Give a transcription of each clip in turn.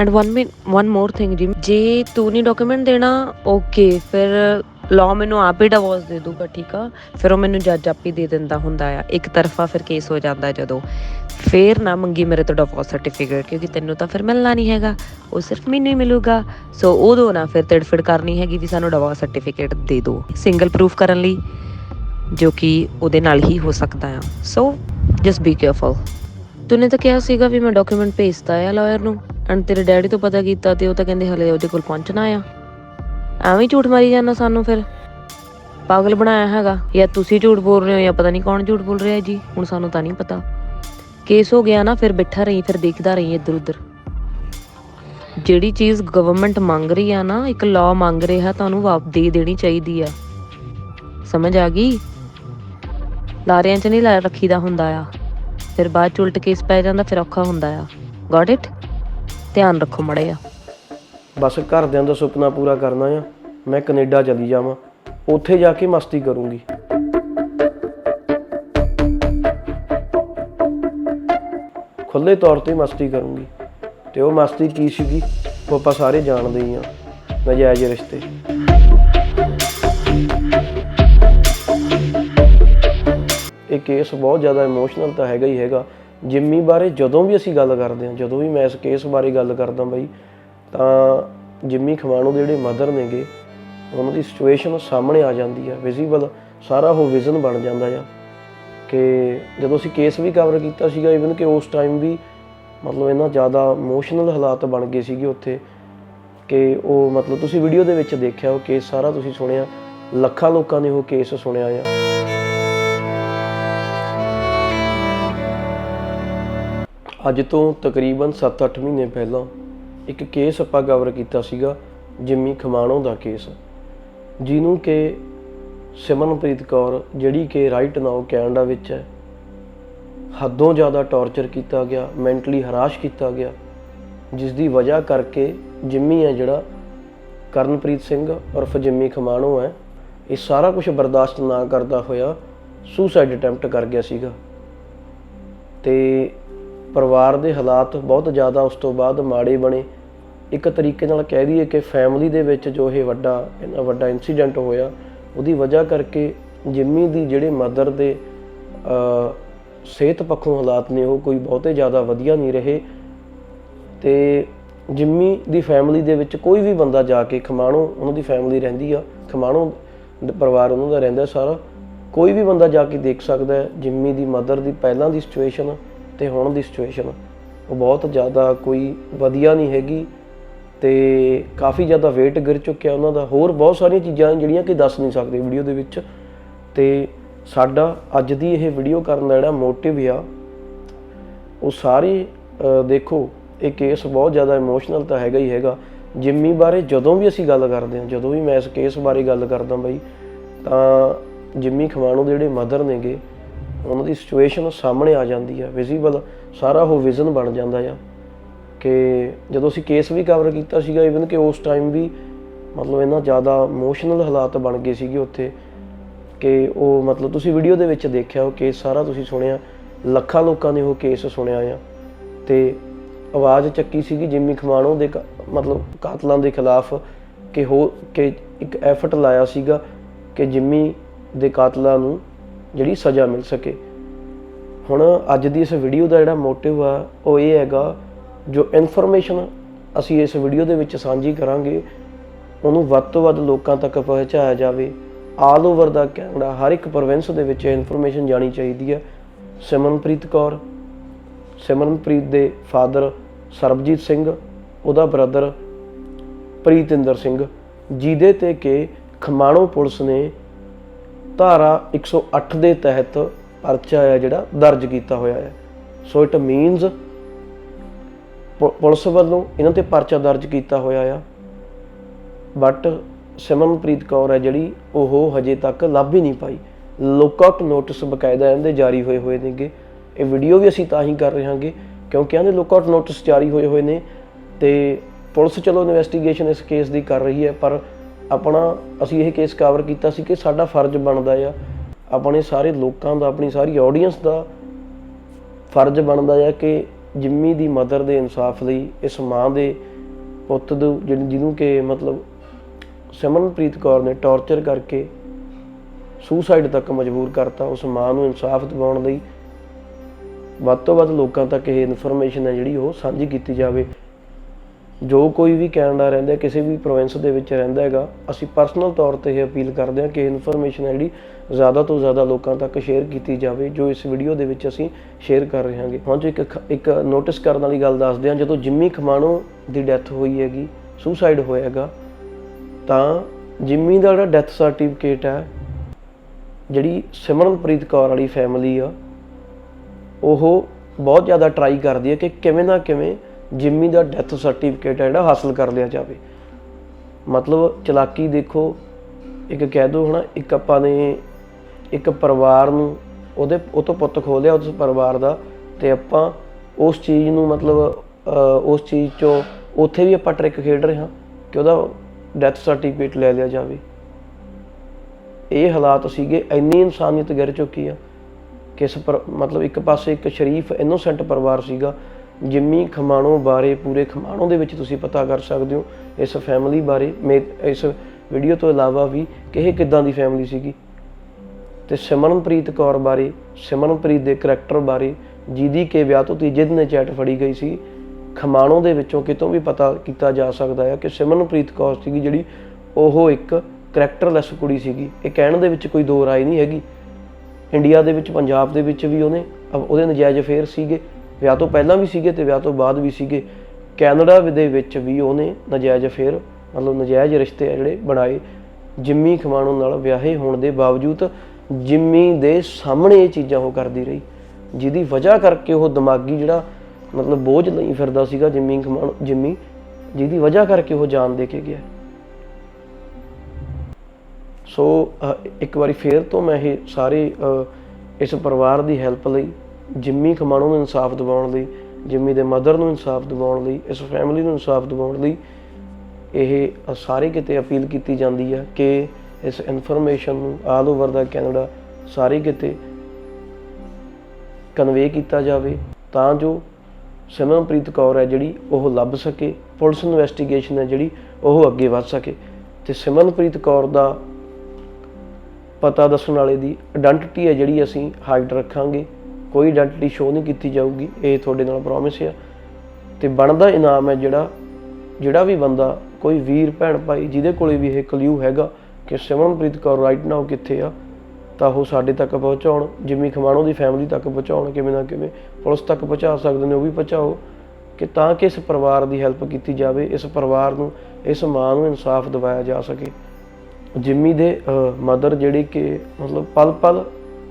And one min one more thing ਜੀ ਜੇ ਤੂੰ ਨਹੀਂ ਡਾਕੂਮੈਂਟ ਦੇਣਾ ਓਕੇ ਫਿਰ ਲਾਅ ਮੈਨੂੰ ਆਪ ਹੀ ਡਿਵੋਰਸ ਦੇ ਦੂਗਾ, ਠੀਕ ਆ? ਫਿਰ ਉਹ ਮੈਨੂੰ ਜੱਜ ਆਪ ਹੀ ਦੇ ਦਿੰਦਾ ਹੁੰਦਾ ਆ। ਇੱਕ ਤਰਫਾ ਫਿਰ ਕੇਸ ਹੋ ਜਾਂਦਾ ਜਦੋਂ। ਫੇਰ ਨਾ ਮੰਗੀ ਮੇਰੇ ਤੋਂ ਡਿਵੋਰਸ ਸਰਟੀਫਿਕੇਟ ਕਿਉਂਕਿ ਤੈਨੂੰ ਤਾਂ ਫਿਰ ਮਿਲਣਾ ਨਹੀਂ ਹੈਗਾ। ਉਹ ਸਿਰਫ ਮੈਨੂੰ ਹੀ ਮਿਲੂਗਾ। ਸੋ ਉਦੋਂ ਨਾ ਫਿਰ ਤੜਫੜ ਕਰਨੀ ਹੈਗੀ ਵੀ ਸਾਨੂੰ ਡਿਵੋਰਸ ਸਰਟੀਫਿਕੇਟ ਦੇ ਦਿਓ ਸਿੰਗਲ ਪ੍ਰੂਫ ਕਰਨ ਲਈ, ਜੋ ਕਿ ਉਹਦੇ ਨਾਲ ਹੀ ਹੋ ਸਕਦਾ ਆ। ਸੋ ਜਸਟ ਬੀ ਕੇਅਰਫੁਲ ਤੂਨੇ ਤਾਂ ਕਿਹਾ ਸੀਗਾ ਵੀ ਮੈਂ ਡਾਕੂਮੈਂਟ ਭੇਜਤਾ ਆ ਲਾਇਰ ਨੂੰ। ਐਂਡ ਤੇਰੇ ਡੈਡੀ ਤੋਂ ਪਤਾ ਕੀਤਾ ਤੇ ਉਹ ਤਾਂ ਕਹਿੰਦੇ ਹਲੇ ਉਹਦੇ ਕੋਲ ਪਹੁੰਚਣਾ ਆ। ਐਵੇਂ ਝੂਠ ਮਾਰੀ ਜਾਂਦਾ ਸਾਨੂੰ ਫਿਰ। ਪਾਗਲ ਬਣਾਇਆ ਹੈਗਾ। ਜਾਂ ਤੁਸੀਂ ਝੂਠ ਬੋਲ ਰਹੇ ਹੋ ਜਾਂ ਪਤਾ ਨਹੀਂ ਕੌਣ ਝੂਠ ਬੋਲ ਰਿਹਾ ਜੀ। ਹੁਣ ਸਾਨੂੰ ਤਾਂ ਨਹੀਂ ਪਤਾ। ਕੇਸ ਹੋ ਗਿਆ ਨਾ, ਫਿਰ ਬੈਠਾ ਰਹੀ, ਫਿਰ ਦੇਖਦਾ ਰਹੀ ਇੱਧਰ ਉੱਧਰ ਜਿਹੜੀ ਚੀਜ਼ ਗਵਰਨਮੈਂਟ ਮੰਗ ਰਹੀ ਆ ਨਾ, ਇੱਕ ਲਾਅ ਮੰਗ ਰਿਹਾ ਤੁਹਾਨੂੰ ਵਾਪ ਦੇ ਦੇਣੀ ਚਾਹੀਦੀ ਆ। ਸਮਝ ਆ ਗਈ? ਲਾਰਿਆਂ 'ਚ ਨਹੀਂ ਲਾ ਰੱਖੀਦਾ ਹੁੰਦਾ ਆ। ਫਿਰ ਬਾਅਦ 'ਚ ਉਲਟ ਕੇਸ ਪੈ ਜਾਂਦਾ, ਫਿਰ ਔਖਾ ਹੁੰਦਾ ਆ। ਗਾਟ ਇਟ ਧਿਆਨ ਰੱਖੋ ਮੜੇ ਬਸ ਘਰਦਿਆਂ ਦਾ ਸੁਪਨਾ ਪੂਰਾ ਕਰਨਾ ਆ। ਮੈਂ ਕੈਨੇਡਾ ਚਲੀ ਜਾਵਾਂ। ਉੱਥੇ ਜਾ ਕੇ ਮਸਤੀ ਕਰੂੰਗੀ। ਖੁੱਲੇ ਤੌਰ ਤੇ ਮਸਤੀ ਕਰੂੰਗੀ। ਤੇ ਉਹ ਮਸਤੀ ਕੀ ਸੀਗੀ? ਉਹ ਆਪਾਂ ਸਾਰੇ ਜਾਣਦੇ ਹੀ ਆ। ਨਜਾਇਜ਼ ਰਿਸ਼ਤੇ। ਇਹ ਕੇਸ ਬਹੁਤ ਜ਼ਿਆਦਾ ਇਮੋਸ਼ਨਲ ਤਾਂ ਹੈਗਾ ਹੀ ਹੈਗਾ। ਜਿੰਮੀ ਬਾਰੇ ਜਦੋਂ ਵੀ ਅਸੀਂ ਗੱਲ ਕਰਦੇ ਹਾਂ, ਜਦੋਂ ਵੀ ਮੈਂ ਇਸ ਕੇਸ ਬਾਰੇ ਗੱਲ ਕਰਦਾ ਬਾਈ, ਤਾਂ ਜਿੰਮੀ ਖਵਾਣੋ ਦੇ ਜਿਹੜੇ ਮਦਰ ਨੇਗੇ, ਉਹਨਾਂ ਦੀ ਸਿਚੁਏਸ਼ਨ ਸਾਹਮਣੇ ਆ ਜਾਂਦੀ ਆ ਵਿਜ਼ੀਬਲ ਸਾਰਾ ਉਹ ਵਿਜ਼ਨ ਬਣ ਜਾਂਦਾ ਆ। ਕਿ ਜਦੋਂ ਅਸੀਂ ਕੇਸ ਵੀ ਕਵਰ ਕੀਤਾ ਸੀਗਾ ਇਵਨ ਕਿ ਉਸ ਟਾਈਮ ਵੀ ਮਤਲਬ ਇਹਨਾਂ ਜ਼ਿਆਦਾ ਇਮੋਸ਼ਨਲ ਹਾਲਾਤ ਬਣ ਗਏ ਸੀਗੇ ਉੱਥੇ, ਕਿ ਉਹ ਮਤਲਬ ਤੁਸੀਂ ਵੀਡੀਓ ਦੇ ਵਿੱਚ ਦੇਖਿਆ, ਉਹ ਕੇਸ ਸਾਰਾ ਤੁਸੀਂ ਸੁਣਿਆ, ਲੱਖਾਂ ਲੋਕਾਂ ਨੇ ਉਹ ਕੇਸ ਸੁਣਿਆ ਆ। ਅੱਜ ਤੋਂ ਤਕਰੀਬਨ 7-8 ਮਹੀਨੇ ਪਹਿਲਾਂ ਇੱਕ ਕੇਸ ਆਪਾਂ ਕਵਰ ਕੀਤਾ ਸੀਗਾ, ਜਿੰਮੀ ਖਮਾਣੋ ਦਾ ਕੇਸ। ਜਿਹਨੂੰ ਕਿ ਸਿਮਰਨਪ੍ਰੀਤ ਕੌਰ, ਜਿਹੜੀ ਕਿ ਰਾਈਟ ਨਾਓ ਕੈਨੇਡਾ ਵਿੱਚ ਹੈ, ਹੱਦੋਂ ਜ਼ਿਆਦਾ ਟੌਰਚਰ ਕੀਤਾ ਗਿਆ ਮੈਂਟਲੀ ਹਰਾਸ਼ ਕੀਤਾ ਗਿਆ ਜਿਸ ਦੀ ਵਜ੍ਹਾ ਕਰਕੇ ਜਿੰਮੀ ਹੈ ਜਿਹੜਾ, ਕਰਨਪ੍ਰੀਤ ਸਿੰਘ ਉਰਫ ਜਿੰਮੀ ਖਮਾਣੋ ਹੈ, ਇਹ ਸਾਰਾ ਕੁਝ ਬਰਦਾਸ਼ਤ ਨਾ ਕਰਦਾ ਹੋਇਆ ਸੁਸਾਈਡ ਅਟੈਂਪਟ ਕਰ ਗਿਆ ਸੀਗਾ। ਤੇ ਪਰਿਵਾਰ ਦੇ ਹਾਲਾਤ ਬਹੁਤ ਜ਼ਿਆਦਾ ਉਸ ਤੋਂ ਬਾਅਦ ਮਾੜੇ ਬਣੇ। ਇੱਕ ਤਰੀਕੇ ਨਾਲ ਕਹਿ ਦਈਏ ਕਿ ਫੈਮਿਲੀ ਦੇ ਵਿੱਚ ਜੋ ਇਹ ਵੱਡਾ, ਇੰਨਾ ਵੱਡਾ ਇਨਸੀਡੈਂਟ ਹੋਇਆ, ਉਹਦੀ ਵਜ੍ਹਾ ਕਰਕੇ ਜਿੰਮੀ ਦੀ ਜਿਹੜੇ ਮਦਰ ਦੇ ਸਿਹਤ ਪੱਖੋਂ ਹਾਲਾਤ ਨੇ ਉਹ ਕੋਈ ਬਹੁਤੇ ਜ਼ਿਆਦਾ ਵਧੀਆ ਨਹੀਂ ਰਹੇ। ਤੇ ਜਿੰਮੀ ਦੀ ਫੈਮਿਲੀ ਦੇ ਵਿੱਚ ਕੋਈ ਵੀ ਬੰਦਾ ਜਾ ਕੇ ਖਮਾਣੋ ਉਹਨਾਂ ਦੀ ਫੈਮਿਲੀ ਰਹਿੰਦੀ ਆ, ਖਮਾਣੋ ਪਰਿਵਾਰ ਉਹਨਾਂ ਦਾ ਰਹਿੰਦਾ ਸਾਰਾ। ਕੋਈ ਵੀ ਬੰਦਾ ਜਾ ਕੇ ਦੇਖ ਸਕਦਾ ਜਿੰਮੀ ਦੀ ਮਦਰ ਦੀ ਪਹਿਲਾਂ ਦੀ ਸਿਚੁਏਸ਼ਨ ਤੇ ਹੁਣ ਦੀ ਸਿਚੁਏਸ਼ਨ ਉਹ ਬਹੁਤ ਜ਼ਿਆਦਾ ਕੋਈ ਵਧੀਆ ਨਹੀਂ ਹੈਗੀ ਤੇ ਕਾਫੀ ਜ਼ਿਆਦਾ weight ਗਿਰ ਚੁੱਕਿਆ ਉਹਨਾਂ ਦਾ। ਹੋਰ ਬਹੁਤ ਸਾਰੀਆਂ ਚੀਜ਼ਾਂ ਜਿਹੜੀਆਂ ਕਿ ਦੱਸ ਨਹੀਂ ਸਕਦੇ ਵੀਡੀਓ ਦੇ ਵਿੱਚ। ਤੇ ਸਾਡਾ ਅੱਜ ਦੀ ਇਹ ਵੀਡੀਓ ਕਰਨ ਦਾ ਜਿਹੜਾ ਮੋਟਿਵ ਆ, ਉਹ ਸਾਰੇ ਦੇਖੋ, ਇਹ ਕੇਸ ਬਹੁਤ ਜ਼ਿਆਦਾ ਇਮੋਸ਼ਨਲ ਤਾਂ ਹੈਗਾ ਹੀ ਹੈਗਾ। ਜਿੰਮੀ ਬਾਰੇ ਜਦੋਂ ਵੀ ਅਸੀਂ ਗੱਲ ਕਰਦੇ ਹਾਂ, ਜਦੋਂ ਵੀ ਮੈਂ ਇਸ ਕੇਸ ਬਾਰੇ ਗੱਲ ਕਰਦਾ ਬਾਈ, ਤਾਂ ਜਿੰਮੀ ਖਵਾਣੋ ਦੇ ਜਿਹੜੇ ਮਦਰ ਨੇਗੇ ਉਹਨਾਂ ਦੀ ਸਿਚੁਏਸ਼ਨ ਸਾਹਮਣੇ ਆ ਜਾਂਦੀ ਆ ਵਿਜ਼ੀਬਲ ਸਾਰਾ ਉਹ ਵਿਜ਼ਨ ਬਣ ਜਾਂਦਾ ਆ। ਕਿ ਜਦੋਂ ਅਸੀਂ ਕੇਸ ਵੀ ਕਵਰ ਕੀਤਾ ਸੀਗਾ ਇਵਨ ਕਿ ਉਸ ਟਾਈਮ ਵੀ ਮਤਲਬ ਇਹਨਾਂ ਜ਼ਿਆਦਾ ਇਮੋਸ਼ਨਲ ਹਾਲਾਤ ਬਣ ਗਏ ਸੀਗੇ ਉੱਥੇ, ਕਿ ਉਹ ਮਤਲਬ ਤੁਸੀਂ ਵੀਡੀਓ ਦੇ ਵਿੱਚ ਦੇਖਿਆ, ਉਹ ਕੇਸ ਸਾਰਾ ਤੁਸੀਂ ਸੁਣਿਆ, ਲੱਖਾਂ ਲੋਕਾਂ ਨੇ ਉਹ ਕੇਸ ਸੁਣਿਆ ਆ। ਤੇ ਆਵਾਜ਼ ਚੱਕੀ ਸੀਗੀ ਜਿੰਮੀ ਖਮਾਣੋ ਦੇ ਕ- ਮਤਲਬ ਕਾਤਲਾਂ ਦੇ ਖਿਲਾਫ ਕਿ ਹੋ, ਕਿ ਇੱਕ ਐਫਰਟ ਲਾਇਆ ਸੀਗਾ ਕਿ ਜਿੰਮੀ ਦੇ ਕਾਤਲਾਂ ਨੂੰ ਜਿਹੜੀ ਸਜ਼ਾ ਮਿਲ ਸਕੇ। ਹੁਣ ਅੱਜ ਦੀ ਇਸ ਵੀਡੀਓ ਦਾ ਜਿਹੜਾ ਮੋਟਿਵ ਆ, ਉਹ ਇਹ ਹੈਗਾ ਜੋ ਇਨਫੋਰਮੇਸ਼ਨ ਅਸੀਂ ਇਸ ਵੀਡੀਓ ਦੇ ਵਿੱਚ ਸਾਂਝੀ ਕਰਾਂਗੇ, ਉਹਨੂੰ ਵੱਧ ਤੋਂ ਵੱਧ ਲੋਕਾਂ ਤੱਕ ਪਹੁੰਚਾਇਆ ਜਾਵੇ। ਆਲ ਓਵਰ ਦਾ ਕੈਨੇਡਾ, ਹਰ ਇੱਕ ਪ੍ਰੋਵਿੰਸ ਦੇ ਵਿੱਚ ਇਨਫੋਰਮੇਸ਼ਨ ਜਾਣੀ ਚਾਹੀਦੀ ਹੈ ਸਿਮਰਨਪ੍ਰੀਤ ਕੌਰ, ਸਿਮਰਨਪ੍ਰੀਤ ਦੇ ਫਾਦਰ ਸਰਬਜੀਤ ਸਿੰਘ, ਉਹਦਾ ਬ੍ਰਦਰ ਪ੍ਰੀਤਿੰਦਰ ਸਿੰਘ, ਜਿਹਦੇ ਤੇ ਕਿ ਖਮਾਣੋ ਪੁਲਿਸ ਨੇ ਧਾਰਾ 108 ਦੇ ਤਹਿਤ ਪਰਚਾ ਆ ਜਿਹੜਾ, ਦਰਜ ਕੀਤਾ ਹੋਇਆ ਹੈ ਸੋ ਇਟ ਮੀਨਸ ਪੁਲਿਸ ਵੱਲੋਂ ਇਹਨਾਂ ਤੇ ਪਰਚਾ ਦਰਜ ਕੀਤਾ ਹੋਇਆ ਆ। ਬਟ ਸਿਮਰਨਪ੍ਰੀਤ ਕੌਰ ਹੈ ਜਿਹੜੀ, ਉਹ ਹਜੇ ਤੱਕ ਲੱਭ ਹੀ ਨਹੀਂ ਪਾਈ। ਲੁੱਕਆਊਟ ਨੋਟਿਸ ਬਕਾਇਦਾ ਇਹਦੇ ਜਾਰੀ ਹੋਏ ਹੋਏ ਨੇਗੇ। ਇਹ ਵੀਡੀਓ ਵੀ ਅਸੀਂ ਤਾਂ ਹੀ ਕਰ ਰਹੇ ਹਾਂਗੇ ਕਿਉਂਕਿ ਇਹਦੇ ਲੁੱਕਆਊਟ ਨੋਟਿਸ ਜਾਰੀ ਹੋਏ ਹੋਏ ਨੇ। ਤੇ ਪੁਲਿਸ ਚਲੋ ਇਨਵੈਸਟੀਗੇਸ਼ਨ ਇਸ ਕੇਸ ਦੀ ਕਰ ਰਹੀ ਹੈ, ਪਰ ਆਪਣਾ ਅਸੀਂ ਇਹ ਕੇਸ ਕਵਰ ਕੀਤਾ ਸੀ ਕਿ ਸਾਡਾ ਫਰਜ਼ ਬਣਦਾ ਆ, ਆਪਣੇ ਸਾਰੇ ਲੋਕਾਂ ਦਾ, ਆਪਣੀ ਸਾਰੀ ਆਡੀਅנס ਦਾ ਫਰਜ਼ ਬਣਦਾ ਆ ਕਿ ਜਿੰਮੀ ਦੀ ਮਦਰ ਦੇ ਇਨਸਾਫ ਲਈ ਇਸ ਮਾਂ ਦੇ ਪੁੱਤ ਨੂੰ ਜਿਹਨੂੰ ਕਿ ਮਤਲਬ ਸਿਮਰਨਪ੍ਰੀਤ ਕੌਰ ਨੇ ਟੌਰਚਰ ਕਰਕੇ ਸੁਸਾਈਡ ਤੱਕ ਮਜਬੂਰ ਕਰਤਾ ਉਸ ਮਾਂ ਨੂੰ ਇਨਸਾਫ ਦਿਵਾਉਣ ਲਈ। ਵੱਧ ਤੋਂ ਵੱਧ ਲੋਕਾਂ ਤੱਕ ਇਹ ਇਨਫੋਰਮੇਸ਼ਨ ਹੈ ਜਿਹੜੀ ਉਹ ਸਾਂਝੀ ਕੀਤੀ ਜਾਵੇ। ਜੋ ਕੋਈ ਵੀ ਕੈਨੇਡਾ ਰਹਿੰਦਾ ਕਿਸੇ ਵੀ ਪ੍ਰੋਵਿੰਸ ਦੇ ਵਿੱਚ ਰਹਿੰਦਾ ਹੈਗਾ, ਅਸੀਂ ਪਰਸਨਲ ਤੌਰ ਤੇ ਇਹ ਅਪੀਲ ਕਰਦੇ ਹਾਂ ਕਿ ਇਨਫੋਰਮੇਸ਼ਨ ਹੈ ਜਿਹੜੀ ਜ਼ਿਆਦਾ ਤੋਂ ਜ਼ਿਆਦਾ ਲੋਕਾਂ ਤੱਕ ਸ਼ੇਅਰ ਕੀਤੀ ਜਾਵੇ, ਜੋ ਇਸ ਵੀਡੀਓ ਦੇ ਵਿੱਚ ਅਸੀਂ ਸ਼ੇਅਰ ਕਰ ਰਹੇ ਹਾਂਗੇ। ਹੁਣ ਜੋ ਇੱਕ ਖ- ਇੱਕ ਨੋਟਿਸ ਕਰਨ ਵਾਲੀ ਗੱਲ ਦੱਸਦੇ ਹਾਂ, ਜਦੋਂ ਜਿੰਮੀ ਖਮਾਣੋ ਦੀ ਡੈਥ ਹੋਈ ਹੈਗੀ ਸੁਸਾਈਡ ਹੋਇਆ ਹੈਗਾ, ਤਾਂ ਜਿੰਮੀ ਦਾ ਜਿਹੜਾ ਡੈਥ ਸਰਟੀਫਿਕੇਟ ਹੈ, ਜਿਹੜੀ ਸਿਮਰਨਪ੍ਰੀਤ ਕੌਰ ਵਾਲੀ ਫੈਮਿਲੀ ਆ, ਉਹ ਬਹੁਤ ਜ਼ਿਆਦਾ ਟਰਾਈ ਕਰਦੀ ਹੈ ਕਿ ਕਿਵੇਂ ਨਾ ਕਿਵੇਂ ਜਿੰਮੀ ਦਾ ਡੈਥ ਸਰਟੀਫਿਕੇਟ ਹੈ ਜਿਹੜਾ, ਹਾਸਲ ਕਰ ਲਿਆ ਜਾਵੇ। ਮਤਲਬ ਚਲਾਕੀ ਦੇਖੋ, ਇੱਕ ਕਹਿ ਦੋ ਹਨਾ, ਇੱਕ ਆਪਾਂ ਨੇ ਇੱਕ ਪਰਿਵਾਰ ਨੂੰ ਉਹਦੇ, ਉਹ ਤੋਂ ਪੁੱਤ ਖੋ ਲਿਆ ਉਸ ਪਰਿਵਾਰ ਦਾ ਤੇ ਆਪਾਂ ਉਸ ਚੀਜ਼ ਨੂੰ ਮਤਲਬ ਉਸ ਚੀਜ਼ ਚੋਂ ਉੱਥੇ ਵੀ ਆਪਾਂ ਟ੍ਰਿਕ ਖੇਡ ਰਹੇ ਹਾਂ ਕਿ ਉਹਦਾ ਡੈਥ ਸਰਟੀਫਿਕੇਟ ਲੈ ਲਿਆ ਜਾਵੇ। ਇਹ ਹਾਲਾਤ ਸੀਗੇ, ਇੰਨੀ ਇਨਸਾਨੀਅਤ ਗਿਰ ਚੁੱਕੀ ਆ ਕਿਸ ਪਰ, ਮਤਲਬ ਇੱਕ ਪਾਸੇ ਇੱਕ ਸ਼ਰੀਫ ਇਨੋਸੈਂਟ ਪਰਿਵਾਰ ਸੀਗਾ ਜਿੰਮੀ ਖਮਾਣੋ ਬਾਰੇ, ਪੂਰੇ ਖਮਾਣੋ ਦੇ ਵਿੱਚ ਤੁਸੀਂ ਪਤਾ ਕਰ ਸਕਦੇ ਹੋ ਇਸ ਫੈਮਿਲੀ ਬਾਰੇ। ਮੇ ਇਸ ਵੀਡੀਓ ਤੋਂ ਇਲਾਵਾ ਵੀ ਕਿ ਇਹ ਕਿੱਦਾਂ ਦੀ ਫੈਮਿਲੀ ਸੀਗੀ? ਤੇ ਸਿਮਰਨਪ੍ਰੀਤ ਕੌਰ ਬਾਰੇ, ਸਿਮਰਨਪ੍ਰੀਤ ਦੇ ਕਰੈਕਟਰ ਬਾਰੇ, ਜਿਹਦੀ ਕੇ ਵਿਆਹ ਤੋਂ ਤੀਜੇ ਦਿਨ ਚੈਟ ਫੜੀ ਗਈ ਸੀ। ਖਮਾਣੋ ਦੇ ਵਿੱਚੋਂ ਕਿਤੋਂ ਵੀ ਪਤਾ ਕੀਤਾ ਜਾ ਸਕਦਾ ਹੈ ਕਿ ਸਿਮਰਨਪ੍ਰੀਤ ਕੌਰ ਸੀਗੀ ਜਿਹੜੀ ਉਹ ਇੱਕ ਕਰੈਕਟਰਲੈਸ ਕੁੜੀ ਸੀਗੀ। ਇਹ ਕਹਿਣ ਦੇ ਵਿੱਚ ਕੋਈ ਦੋ ਰਾਏ ਨਹੀਂ ਹੈਗੀ। ਇੰਡੀਆ ਦੇ ਵਿੱਚ, ਪੰਜਾਬ ਦੇ ਵਿੱਚ ਵੀ ਉਹਨੇ ਉਹਦੇ ਨਜਾਇਜ਼ ਅਫੇਅਰ ਸੀਗੇ। ਵਿਆਹ ਤੋਂ ਪਹਿਲਾਂ ਵੀ ਸੀਗੇ ਤੇ ਵਿਆਹ ਤੋਂ ਬਾਅਦ ਵੀ ਸੀਗੇ। ਕੈਨੇਡਾ ਦੇ ਵਿੱਚ ਵੀ ਉਹਨੇ ਨਜਾਇਜ਼ ਅਫੇਅਰ, ਮਤਲਬ ਨਜਾਇਜ਼ ਰਿਸ਼ਤੇ ਆ ਜਿਹੜੇ ਬਣਾਏ। ਜਿੰਮੀ ਖਮਾਣੋ ਨਾਲ ਵਿਆਹੇ ਹੋਣ ਦੇ ਬਾਵਜੂਦ ਜਿੰਮੀ ਦੇ ਸਾਹਮਣੇ ਇਹ ਚੀਜ਼ਾਂ ਉਹ ਕਰਦੀ ਰਹੀ। ਜਿਹਦੀ ਵਜ੍ਹਾ ਕਰਕੇ ਉਹ ਦਿਮਾਗੀ ਜਿਹੜਾ ਮਤਲਬ ਬੋਝ ਲਈ ਫਿਰਦਾ ਸੀਗਾ ਜਿੰਮੀ ਖਮਾਣੋ, ਜਿੰਮੀ, ਜਿਹਦੀ ਵਜ੍ਹਾ ਕਰਕੇ ਉਹ ਜਾਨ ਦੇ ਕੇ ਗਿਆ। ਸੋ ਇੱਕ ਵਾਰੀ ਫੇਰ ਤੋਂ ਮੈਂ ਇਹ ਸਾਰੇ ਇਸ ਪਰਿਵਾਰ ਦੀ ਹੈਲਪ ਲਈ ਜਿੰਮੀ ਖਮਾਣੋ ਨੂੰ ਇਨਸਾਫ ਦਿਵਾਉਣ ਲਈ, ਜਿੰਮੀ ਦੇ ਮਦਰ ਨੂੰ ਇਨਸਾਫ ਦਿਵਾਉਣ ਲਈ, ਇਸ ਫੈਮਿਲੀ ਨੂੰ ਇਨਸਾਫ ਦਿਵਾਉਣ ਲਈ ਇਹ ਸਾਰੇ ਕਿਤੇ ਅਪੀਲ ਕੀਤੀ ਜਾਂਦੀ ਹੈ ਕਿ ਇਸ ਇਨਫੋਰਮੇਸ਼ਨ ਨੂੰ ਆਲ ਓਵਰ ਦਾ ਕੈਨੇਡਾ ਸਾਰੇ ਕਿਤੇ ਕਨਵੇ ਕੀਤਾ ਜਾਵੇ, ਤਾਂ ਜੋ ਸਿਮਰਨਪ੍ਰੀਤ ਕੌਰ ਹੈ ਜਿਹੜੀ ਉਹ ਲੱਭ ਸਕੇ, ਪੁਲਿਸ ਇਨਵੈਸਟੀਗੇਸ਼ਨ ਹੈ ਜਿਹੜੀ ਉਹ ਅੱਗੇ ਵੱਧ ਸਕੇ। ਤੇ ਸਿਮਰਨਪ੍ਰੀਤ ਕੌਰ ਦਾ ਪਤਾ ਦੱਸਣ ਵਾਲੇ ਦੀ ਆਇਡੈਂਟੀਟੀ ਹੈ ਜਿਹੜੀ ਅਸੀਂ ਹਾਈਡ ਰੱਖਾਂਗੇ। ਕੋਈ ਆਇਡੈਂਟੀਟੀ ਸ਼ੋਅ ਨਹੀਂ ਕੀਤੀ ਜਾਊਗੀ, ਇਹ ਤੁਹਾਡੇ ਨਾਲ ਪ੍ਰੋਮਿਸ ਆ। ਤੇ ਬਣਦਾ ਇਨਾਮ ਹੈ ਜਿਹੜਾ ਜਿਹੜਾ ਵੀ ਬੰਦਾ, ਕੋਈ ਵੀਰ, ਭੈਣ, ਭਾਈ, ਜਿਹਦੇ ਕੋਲੇ ਵੀ ਇਹ ਕਲਿਊ ਹੈਗਾ ਕਿ ਸਿਮਰਨਪ੍ਰੀਤ ਕੌਰ ਰਾਈਟ ਨਾਓ ਕਿੱਥੇ ਆ, ਤਾਂ ਉਹ ਸਾਡੇ ਤੱਕ ਪਹੁੰਚਾਉਣ, ਜਿੰਮੀ ਖਮਾਣੋ ਦੀ ਫੈਮਿਲੀ ਤੱਕ ਪਹੁੰਚਾਉਣ, ਕਿਵੇਂ ਨਾ ਕਿਵੇਂ ਪੁਲਿਸ ਤੱਕ ਪਹੁੰਚਾ ਸਕਦੇ ਨੇ, ਉਹ ਵੀ ਪਹੁੰਚਾਓ। ਕਿ ਤਾਂ ਕਿ ਇਸ ਪਰਿਵਾਰ ਦੀ ਹੈਲਪ ਕੀਤੀ ਜਾਵੇ, ਇਸ ਪਰਿਵਾਰ ਨੂੰ, ਇਸ ਮਾਂ ਨੂੰ ਇਨਸਾਫ ਦਿਵਾਇਆ ਜਾ ਸਕੇ। ਜਿੰਮੀ ਦੇ ਮਦਰ ਜਿਹੜੀ ਕਿ ਮਤਲਬ ਪਲ ਪਲ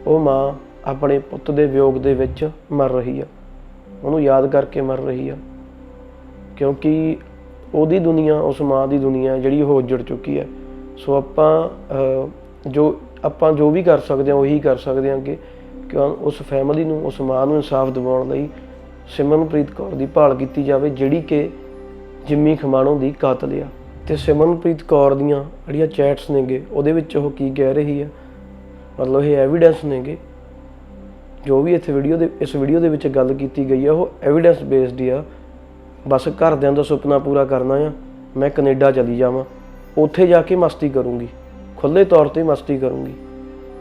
ਉਹ ਮਾਂ ਆਪਣੇ ਪੁੱਤ ਦੇ ਵਿਯੋਗ ਦੇ ਵਿੱਚ ਮਰ ਰਹੀ ਆ। ਉਹਨੂੰ ਯਾਦ ਕਰਕੇ ਮਰ ਰਹੀ ਆ। ਕਿਉਂਕਿ ਉਹਦੀ ਦੁਨੀਆ, ਉਸ ਮਾਂ ਦੀ ਦੁਨੀਆ ਜਿਹੜੀ ਉਹ ਉੱਜੜ ਚੁੱਕੀ ਹੈ ਸੋ ਆਪਾਂ ਜੋ ਆਪਾਂ ਜੋ ਵੀ ਕਰ ਸਕਦੇ ਹਾਂ ਉਹੀ ਕਰ ਸਕਦੇ ਹਾਂ ਕਿ ਕਿਉਂ? ਉਸ ਫੈਮਿਲੀ ਨੂੰ, ਉਸ ਮਾਂ ਨੂੰ ਇਨਸਾਫ ਦਿਵਾਉਣ ਲਈ ਸਿਮਰਨਪ੍ਰੀਤ ਕੌਰ ਦੀ ਭਾਲ ਕੀਤੀ ਜਾਵੇ, ਜਿਹੜੀ ਕਿ ਜਿੰਮੀ ਖਮਾਣੋ ਦੀ ਕਾਤਲ ਆ। ਤੇ ਸਿਮਰਨਪ੍ਰੀਤ ਕੌਰ ਦੀਆਂ ਜਿਹੜੀਆਂ ਚੈਟਸ ਨੇਗੇ, ਉਹਦੇ ਵਿੱਚ ਉਹ ਕੀ ਕਹਿ ਰਹੀ ਆ? ਮਤਲਬ ਇਹ ਐਵੀਡੈਂਸ ਨੇਗੇ ਜੋ ਵੀ ਇੱਥੇ ਵੀਡੀਓ ਦੇ, ਇਸ ਵੀਡੀਓ ਦੇ ਵਿੱਚ ਗੱਲ ਕੀਤੀ ਗਈ ਆ, ਉਹ ਐਵੀਡੈਂਸ ਬੇਸਡ ਹੀ ਆ। ਬਸ ਘਰਦਿਆਂ ਦਾ ਸੁਪਨਾ ਪੂਰਾ ਕਰਨਾ ਆ। ਮੈਂ ਕੈਨੇਡਾ ਚਲੀ ਜਾਵਾਂ। ਉੱਥੇ ਜਾ ਕੇ ਮਸਤੀ ਕਰੂੰਗੀ। ਖੁੱਲੇ ਤੌਰ ਤੇ ਮਸਤੀ ਕਰੂੰਗੀ।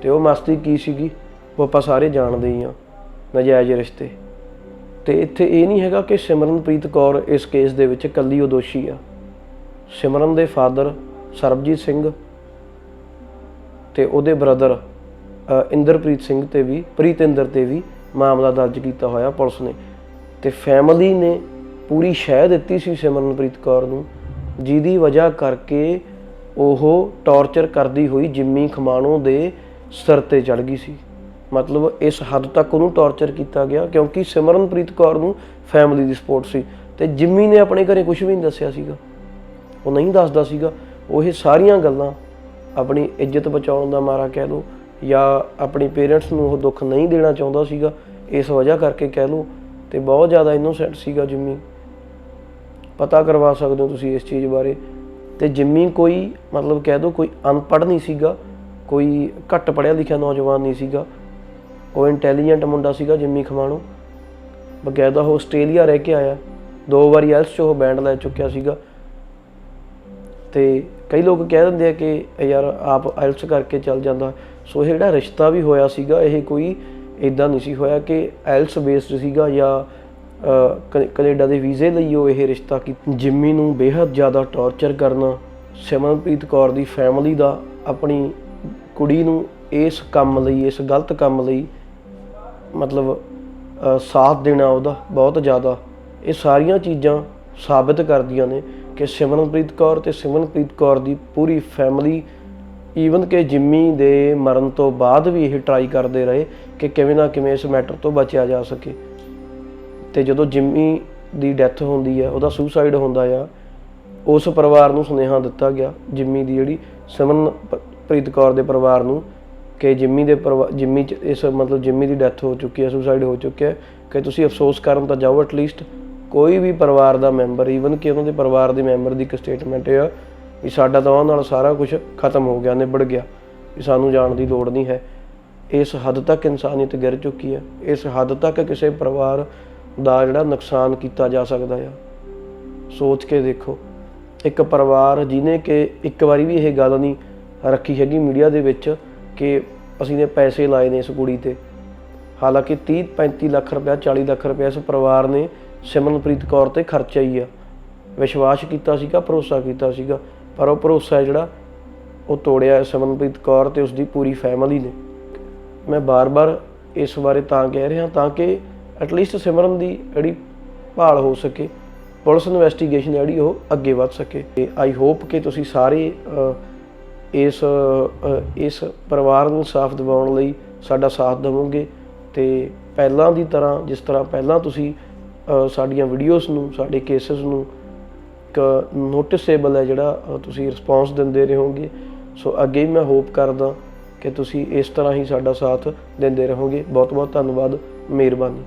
ਤੇ ਉਹ ਮਸਤੀ ਕੀ ਸੀਗੀ? ਉਹ ਆਪਾਂ ਸਾਰੇ ਜਾਣਦੇ ਹੀ ਆ, ਨਜਾਇਜ਼ ਰਿਸ਼ਤੇ। ਤੇ ਇੱਥੇ ਇਹ ਨਹੀਂ ਹੈਗਾ ਕਿ ਸਿਮਰਨਪ੍ਰੀਤ ਕੌਰ ਇਸ ਕੇਸ ਦੇ ਵਿੱਚ ਇਕੱਲੀ ਉਹ ਦੋਸ਼ੀ ਆ। ਸਿਮਰਨ ਦੇ ਫਾਦਰ ਸਰਬਜੀਤ ਸਿੰਘ ਤੇ ਉਹਦੇ ਬ੍ਰਦਰ ਇੰਦਰਪ੍ਰੀਤ ਸਿੰਘ ਤੇ ਵੀ, ਪ੍ਰੀਤਿੰਦਰ ਤੇ ਵੀ ਮਾਮਲਾ ਦਰਜ ਕੀਤਾ ਹੋਇਆ ਪੁਲਿਸ ਨੇ। ਤੇ ਫੈਮਿਲੀ ਨੇ ਪੂਰੀ ਸ਼ਹਿ ਦਿੱਤੀ ਸੀ ਸਿਮਰਨਪ੍ਰੀਤ ਕੌਰ ਨੂੰ, ਜਿਹਦੀ ਵਜ੍ਹਾ ਕਰਕੇ ਉਹ ਟੌਰਚਰ ਕਰਦੀ ਹੋਈ ਜਿੰਮੀ ਖਮਾਣੋ ਦੇ ਸਿਰ ਤੇ ਚੜ ਗਈ ਸੀ। ਮਤਲਬ ਇਸ ਹੱਦ ਤੱਕ ਉਹਨੂੰ ਟੌਰਚਰ ਕੀਤਾ ਗਿਆ ਕਿਉਂਕਿ ਸਿਮਰਨਪ੍ਰੀਤ ਕੌਰ ਨੂੰ ਫੈਮਿਲੀ ਦੀ ਸਪੋਰਟ ਸੀ। ਤੇ ਜਿੰਮੀ ਨੇ ਆਪਣੇ ਘਰੇ ਕੁਝ ਵੀ ਨਹੀਂ ਦੱਸਿਆ ਸੀਗਾ। ਉਹ ਨਹੀਂ ਦੱਸਦਾ ਸੀਗਾ। ਉਹ ਇਹ ਸਾਰੀਆਂ ਗੱਲਾਂ ਆਪਣੀ ਇੱਜ਼ਤ ਬਚਾਉਣ ਦਾ ਮਾਰਾ ਕਹਿ ਲਓ ਜਾਂ ਆਪਣੀ ਪੇਰੈਂਟਸ ਨੂੰ ਉਹ ਦੁੱਖ ਨਹੀਂ ਦੇਣਾ ਚਾਹੁੰਦਾ ਸੀਗਾ, ਇਸ ਵਜ੍ਹਾ ਕਰਕੇ ਕਹਿ ਲਓ, ਤੇ ਬਹੁਤ ਜ਼ਿਆਦਾ ਇਨੋਸੈਂਟ ਸੀਗਾ ਜਿੰਮੀ। ਪਤਾ ਕਰਵਾ ਸਕਦੇ ਹੋ ਤੁਸੀਂ ਇਸ ਚੀਜ਼ ਬਾਰੇ। ਤੇ ਜਿੰਮੀ ਕੋਈ, ਮਤਲਬ ਕਹਿ ਦਿਓ ਕੋਈ ਅਨਪੜ੍ਹ ਨਹੀਂ ਸੀਗਾ, ਕੋਈ ਘੱਟ ਪੜ੍ਹਿਆ ਲਿਖਿਆ ਨੌਜਵਾਨ ਨਹੀਂ ਸੀਗਾ। ਉਹ ਇੰਟੈਲੀਜੈਂਟ ਮੁੰਡਾ ਸੀਗਾ ਜਿੰਮੀ ਖਮਾਣੋ। ਬਕਾਇਦਾ ਉਹ ਆਸਟ੍ਰੇਲੀਆ ਰਹਿ ਕੇ ਆਇਆ। ਦੋ ਵਾਰੀ ਐਲਸ 'ਚ ਉਹ ਬੈਂਡ ਲੈ ਚੁੱਕਿਆ ਸੀਗਾ। ਤੇ ਕਈ ਲੋਕ ਕਹਿ ਦਿੰਦੇ ਆ ਕਿ ਯਾਰ ਆਪ ਐਲਸ ਕਰਕੇ ਚੱਲ ਜਾਂਦਾ। ਸੋ ਇਹ ਜਿਹੜਾ ਰਿਸ਼ਤਾ ਵੀ ਹੋਇਆ ਸੀਗਾ ਇਹ ਕੋਈ ਇਦਾਂ ਨਹੀਂ ਸੀ ਹੋਇਆ ਕਿ ਐਲਸ ਬੇਸਡ ਸੀਗਾ ਜਾਂ ਅਹ, ਕਨੇ- ਕੈਨੇਡਾ ਦੇ ਵੀਜ਼ੇ ਲਈ ਉਹ ਇਹ ਰਿਸ਼ਤਾ ਕੀ ਜਿੰਮੀ ਨੂੰ ਬੇहद ਜ਼ਿਆਦਾ ਟੌਰਚਰ ਕਰਨਾ ਸਿਮਰਨਪ੍ਰੀਤ ਕੌਰ ਦੀ ਫੈਮਿਲੀ ਦਾ ਆਪਣੀ ਕੁੜੀ ਨੂੰ ਇਸ ਕੰਮ ਲਈ ਇਸ ਗਲਤ ਕੰਮ ਲਈ ਮਤਲਬ ਸਾਥ ਦੇਣਾ ਉਹਦਾ ਬਹੁਤ ਜ਼ਿਆਦਾ। ਇਹ ਸਾਰੀਆਂ ਚੀਜ਼ਾਂ ਸਾਬਿਤ ਕਰਦੀਆਂ ਨੇ ਕਿ ਸਿਮਰਨਪ੍ਰੀਤ ਕੌਰ ਤੇ ਸਿਮਰਨਪ੍ਰੀਤ ਕੌਰ ਦੀ ਪੂਰੀ ਫੈਮਿਲੀ ਈਵਨ ਕਿ ਜਿੰਮੀ ਦੇ ਮਰਨ ਤੋਂ ਬਾਅਦ ਵੀ ਇਹ ਟਰਾਈ ਕਰਦੇ ਰਹੇ ਕਿ ਕਿਵੇਂ ਨਾ ਕਿਵੇਂ ਇਸ ਮੈਟਰ ਤੋਂ ਬਚਿਆ ਜਾ ਸਕੇ। ਤੇ ਜਦੋਂ ਜਿੰਮੀ ਦੀ ਡੈਥ ਹੁੰਦੀ ਹੈ, ਉਹਦਾ ਸੁਸਾਈਡ ਹੁੰਦਾ ਆ, ਉਸ ਪਰਿਵਾਰ ਨੂੰ ਸੁਨੇਹਾ ਦਿੱਤਾ ਗਿਆ ਜਿੰਮੀ ਦੀ ਜਿਹੜੀ ਸਿਮਰਨਪ੍ਰੀਤ ਕੌਰ ਦੇ ਪਰਿਵਾਰ ਨੂੰ ਕਿ ਜਿੰਮੀ ਦੇ ਪਰਿਵਾ- ਜਿੰਮੀ ਚ ਇਸ ਮਤਲਬ ਜਿੰਮੀ ਦੀ ਡੈਥ ਹੋ ਚੁੱਕੀ ਹੈ ਸੁਸਾਈਡ ਹੋ ਚੁੱਕਿਆ ਕਿ ਤੁਸੀਂ ਅਫਸੋਸ ਕਰਨ ਤਾਂ ਜਾਓ ਐਟਲੀਸਟ ਕੋਈ ਵੀ ਪਰਿਵਾਰ ਦਾ ਮੈਂਬਰ ਈਵਨ ਕਿ ਉਹਨਾਂ ਦੇ ਪਰਿਵਾਰ ਦੇ ਮੈਂਬਰ ਦੀ ਇੱਕ ਸਟੇਟਮੈਂਟ ਹੈ ਵੀ ਸਾਡਾ ਤਾਂ ਉਹਨਾਂ ਨਾਲ ਸਾਰਾ ਕੁਝ ਖਤਮ ਹੋ ਗਿਆ, ਨਿਬੜ ਗਿਆ। ਵੀ ਸਾਨੂੰ ਜਾਣ ਦੀ ਲੋੜ ਨਹੀਂ ਹੈ। ਇਸ ਹੱਦ ਤੱਕ ਇਨਸਾਨੀਅਤ ਗਿਰ ਚੁੱਕੀ ਹੈ। ਇਸ ਹੱਦ ਤੱਕ ਕਿਸੇ ਪਰਿਵਾਰ ਦਾ ਜਿਹੜਾ ਨੁਕਸਾਨ ਕੀਤਾ ਜਾ ਸਕਦਾ ਆ। ਸੋਚ ਕੇ ਦੇਖੋ। ਇੱਕ ਪਰਿਵਾਰ ਜਿਹਨੇ ਕਿ ਇੱਕ ਵਾਰੀ ਵੀ ਇਹ ਗੱਲ ਨਹੀਂ ਰੱਖੀ ਹੈਗੀ ਮੀਡੀਆ ਦੇ ਵਿੱਚ ਕਿ ਅਸੀਂ ਨੇ ਪੈਸੇ ਲਾਏ ਨੇ ਇਸ ਕੁੜੀ ਤੇ। ਹਾਲਾਂਕਿ 30 35 ਲੱਖ ਰੁਪਇਆ 40 ਲੱਖ ਰੁਪਇਆ ਇਸ ਪਰਿਵਾਰ ਨੇ ਸਿਮਰਨਪ੍ਰੀਤ ਕੌਰ ਤੇ ਖਰਚਿਆ ਹੀ ਆ। ਵਿਸ਼ਵਾਸ ਕੀਤਾ ਸੀਗਾ, ਭਰੋਸਾ ਕੀਤਾ ਸੀਗਾ। ਪਰ ਉਹ ਭਰੋਸਾ ਹੈ ਜਿਹੜਾ ਉਹ ਤੋੜਿਆ ਸਿਮਰਨਪ੍ਰੀਤ ਕੌਰ ਤੇ ਉਸ ਦੀ ਪੂਰੀ ਫੈਮਿਲੀ ਨੇ। ਮੈਂ ਬਾਰ-ਬਾਰ ਇਸ ਬਾਰੇ ਤਾਂ ਕਹਿ ਰਿਹਾ ਤਾਂ ਕਿ ਐਟਲੀਸਟ ਸਿਮਰਨ ਦੀ ਜਿਹੜੀ ਭਾਲ ਹੋ ਸਕੇ, ਪੁਲਿਸ ਇਨਵੈਸਟੀਗੇਸ਼ਨ ਜਿਹੜੀ ਉਹ ਅੱਗੇ ਵੱਧ ਸਕੇ। ਤੇ ਆਈ ਹੋਪ ਕਿ ਤੁਸੀਂ ਸਾਰੇ ਇਸ ਇਸ ਪਰਿਵਾਰ ਨੂੰ ਸਾਫ਼ ਦਿਵਾਉਣ ਲਈ ਸਾਡਾ ਸਾਥ ਦੇਵੋਗੇ। ਤੇ ਪਹਿਲਾਂ ਦੀ ਤਰ੍ਹਾਂ, ਜਿਸ ਤਰ੍ਹਾਂ ਪਹਿਲਾਂ ਤੁਸੀਂ ਸਾਡੀਆਂ ਵੀਡੀਓਜ਼ ਨੂੰ, ਸਾਡੇ ਕੇਸਸ ਨੂੰ ਇੱਕ ਨੋਟਿਸੇਬਲ ਹੈ ਜਿਹੜਾ ਤੁਸੀਂ ਰਿਸਪੌਂਸ ਦਿੰਦੇ ਰਹੋਗੇ। ਸੋ ਅੱਗੇ ਵੀ ਮੈਂ ਹੋਪ ਕਰਦਾ ਕਿ ਤੁਸੀਂ ਇਸ ਤਰ੍ਹਾਂ ਹੀ ਸਾਡਾ ਸਾਥ ਦਿੰਦੇ ਰਹੋਗੇ। ਬਹੁਤ ਬਹੁਤ ਧੰਨਵਾਦ, ਮਿਹਰਬਾਨੀ।